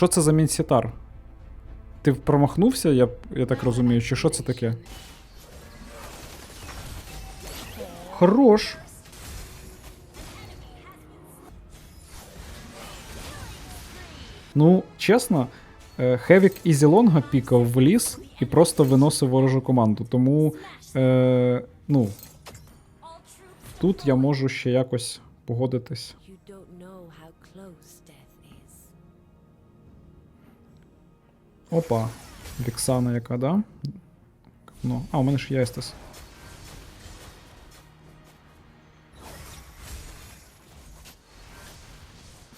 Що це за мінсітар? Ти промахнувся, я, я так розумію, чи що це таке? Хорош. Ну, чесно, е, Хевік і Зілонга пікав в ліс і просто виносив ворожу команду. Тому, е, ну, тут я можу ще якось погодитись. Опа. Віксана яка, да? Ну, а, у мене ж є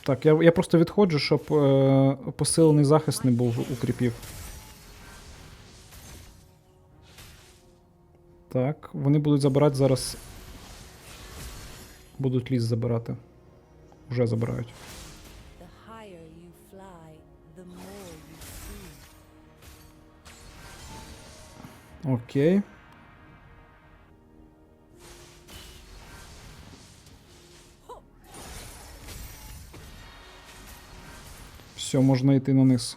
Так, я, я просто відходжу, щоб е, посилений захист не був у кріпів. Так, вони будуть забирати зараз. Будуть ліс забирати. Уже забирають. Окей. Все, можна йти на низ.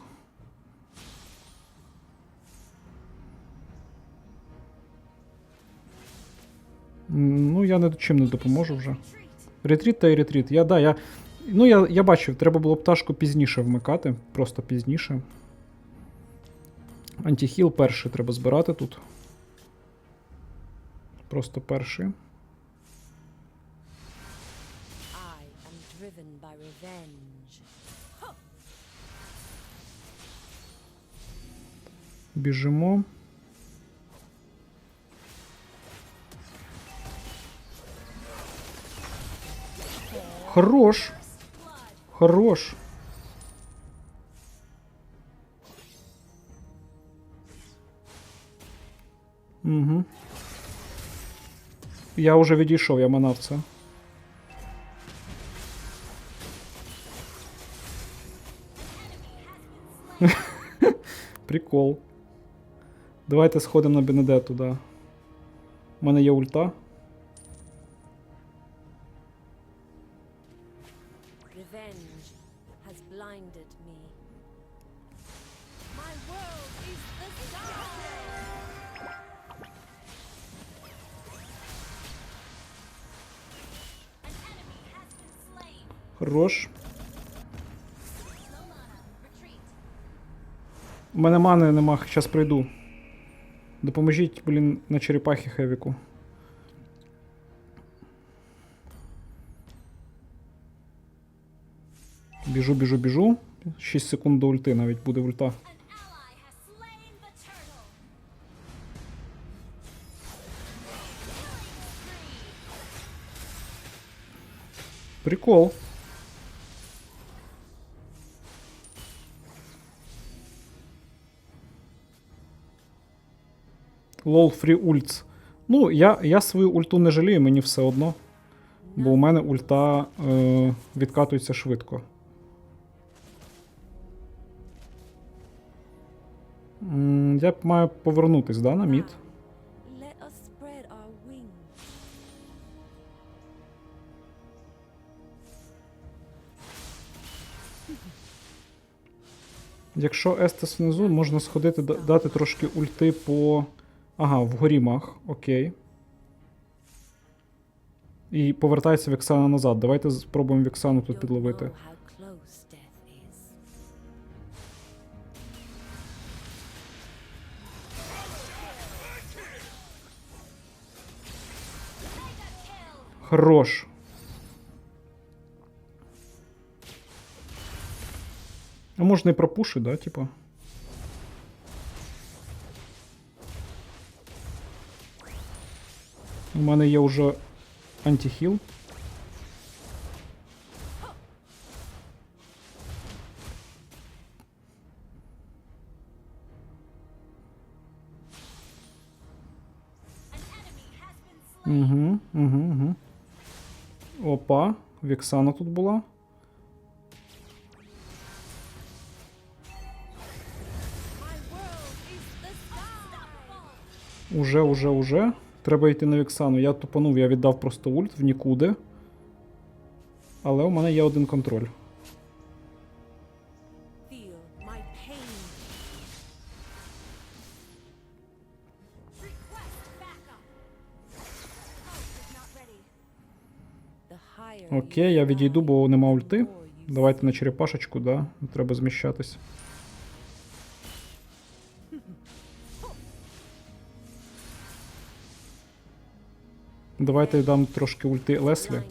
Ну, я нічим не допоможу вже. Ретріт та і ретріт. Я, да, я, ну, я, я бачив, треба було пташку пізніше вмикати, просто пізніше. Антихіл перший треба збирати тут. Просто перший. Біжимо. Хорош. Хорош. Угу. Я вже відійшов, я манав це. Прикол. Давайте сходимо на Бенедетту, да. У мене є ульта. Хорош. У мене мани нема, зараз прийду. Допоможіть, блін, на черепахі Хевіку. Біжу, біжу, біжу. 6 секунд до ульти, навіть буде ульта. Прикол. Лол фрі ультс. Ну, я, я свою ульту не жалію, мені все одно. Бо у мене ульта е, відкатується швидко. М, Я б маю повернутись, да, на мід? Якщо Естес внизу, можна сходити, дати трошки ульти по. Ага, вгорі мах, окей. І повертається Віксана назад. Давайте спробуємо Віксану тут підловити. Хорош. А можна і пропушити, да, типа. У мене є вже антихіл. Угу, угу, угу. Опа, Віксана тут була. Уже, уже, уже. Треба йти на Віксану. Я тупанув, я віддав просто ульт в нікуди. Але у мене є один контроль. Окей, я відійду, бо нема ульти. Давайте на черепашечку, да. Треба зміщатись. Давайте я дам трошки ульти Леслі.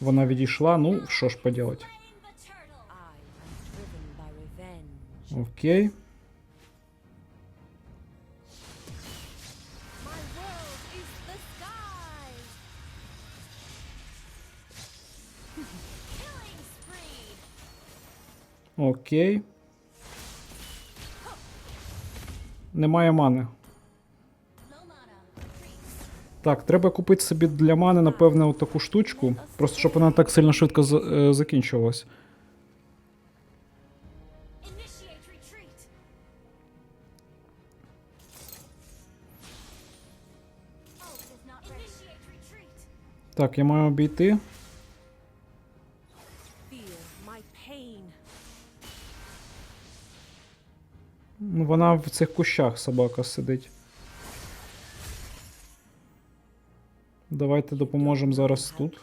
Вона відійшла, ну, що ж поділать. Окей. Окей. Немає мани. Так, треба купити собі для мани, напевне, отаку штучку. Просто щоб вона так сильно швидко е, закінчувалась. Так, я маю обійти. Вона в цих кущах собака сидить. Давайте допоможемо зараз тут.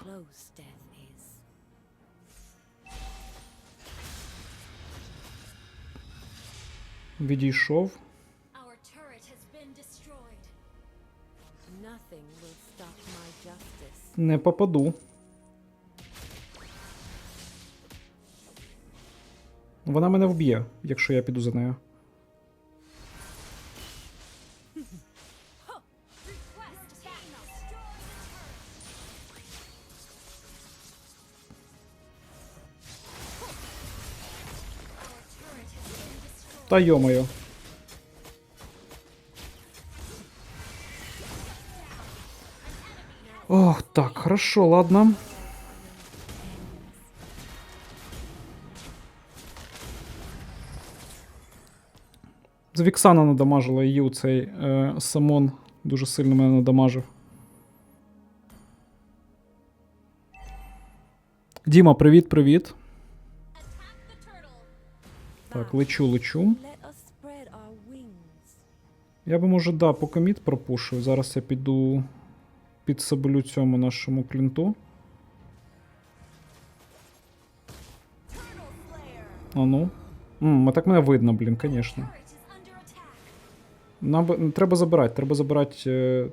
Відійшов. Не попаду. Вона мене вб'є, якщо я піду за нею. Та йомою. Ох, так, хорошо, ладно. З Віксана надамажила її у цей е, Самон. Дуже сильно мене надамажив. Діма, привіт, Так, лечу, лечу. Я би, може, да, по коміт пропушив. Зараз я піду підсаблю цьому нашому клінту. А ну. М, а так мене видно, блін, звісно. Нам би- треба забирати, треба забирати.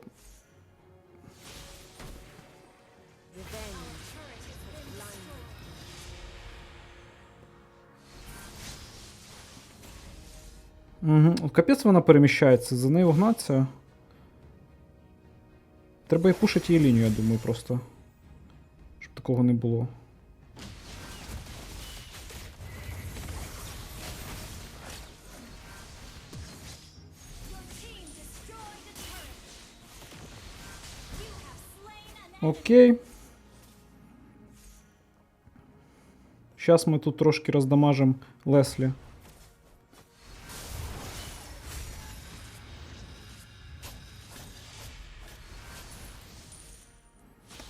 Угу. Капець вона переміщається, за нею гнаться. Треба і пушити її лінію, я думаю, просто. Щоб такого не було. Окей. Зараз ми тут трошки роздамажимо Леслі.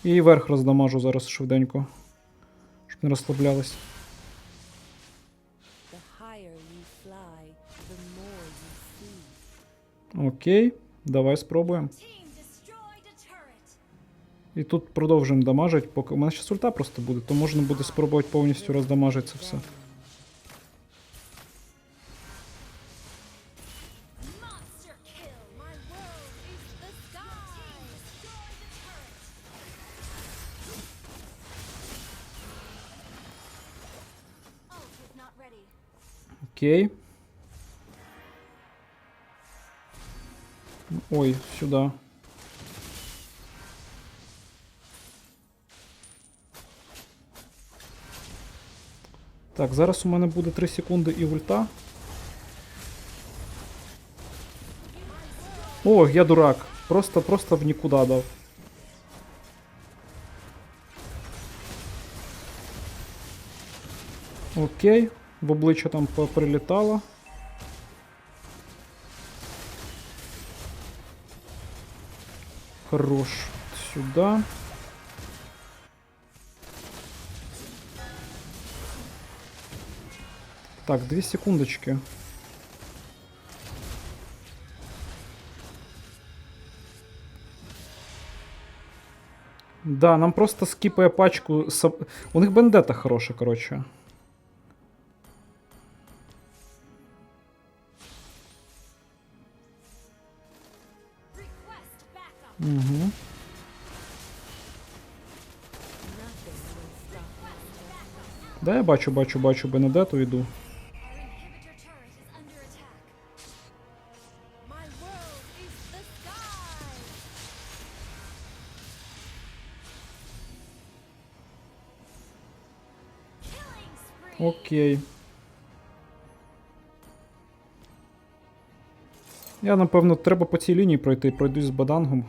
І верх роздамажу зараз швиденько. Щоб не розслаблялись. Окей, давай спробуємо. І тут продовжуємо дамажити, поки. У мене ще ульта просто буде, то можна буде спробувати повністю роздамажити це все. Окей. Ой, сюди. Так, зараз у мене буде 3 секунди і ульта. О, я дурак. Просто, просто в нікуди дав. Окей, В обличчя там прилітало. Хорош сюда. Так, две секундочки. Да, нам просто скипая пачку. У них бендета хороша, короче. Угу. Да, я бачу, бачу, бачу Бенедету йду. Окей. Я, напевно, треба по цій лінії пройти. Пройдусь з бадангом.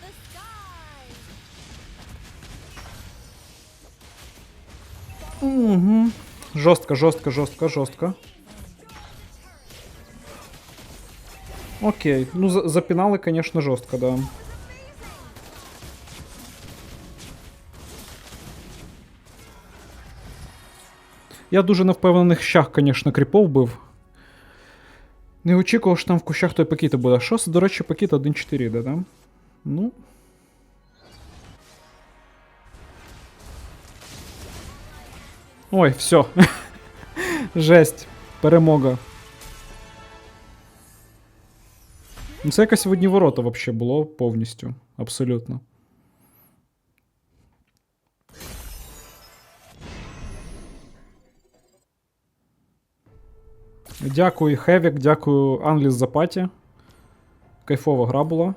The sky. Угу. Жорстко, жорстко, жорстко, жорстко. Окей. Ну, за- запінали, конечно, жорстко, да. Я дуже на впевнених щах, конечно, кріпов бив. Не очікував, що там в кущах той пакіт буде. Що, до речі, пакіт 1.4 йде, да? Ну. Ой, все. Жесть. Перемога. Ну, це якось в одні ворота вообще було повністю. Абсолютно. Дякую, Хевік, дякую Англіс за паті. Кайфова гра була.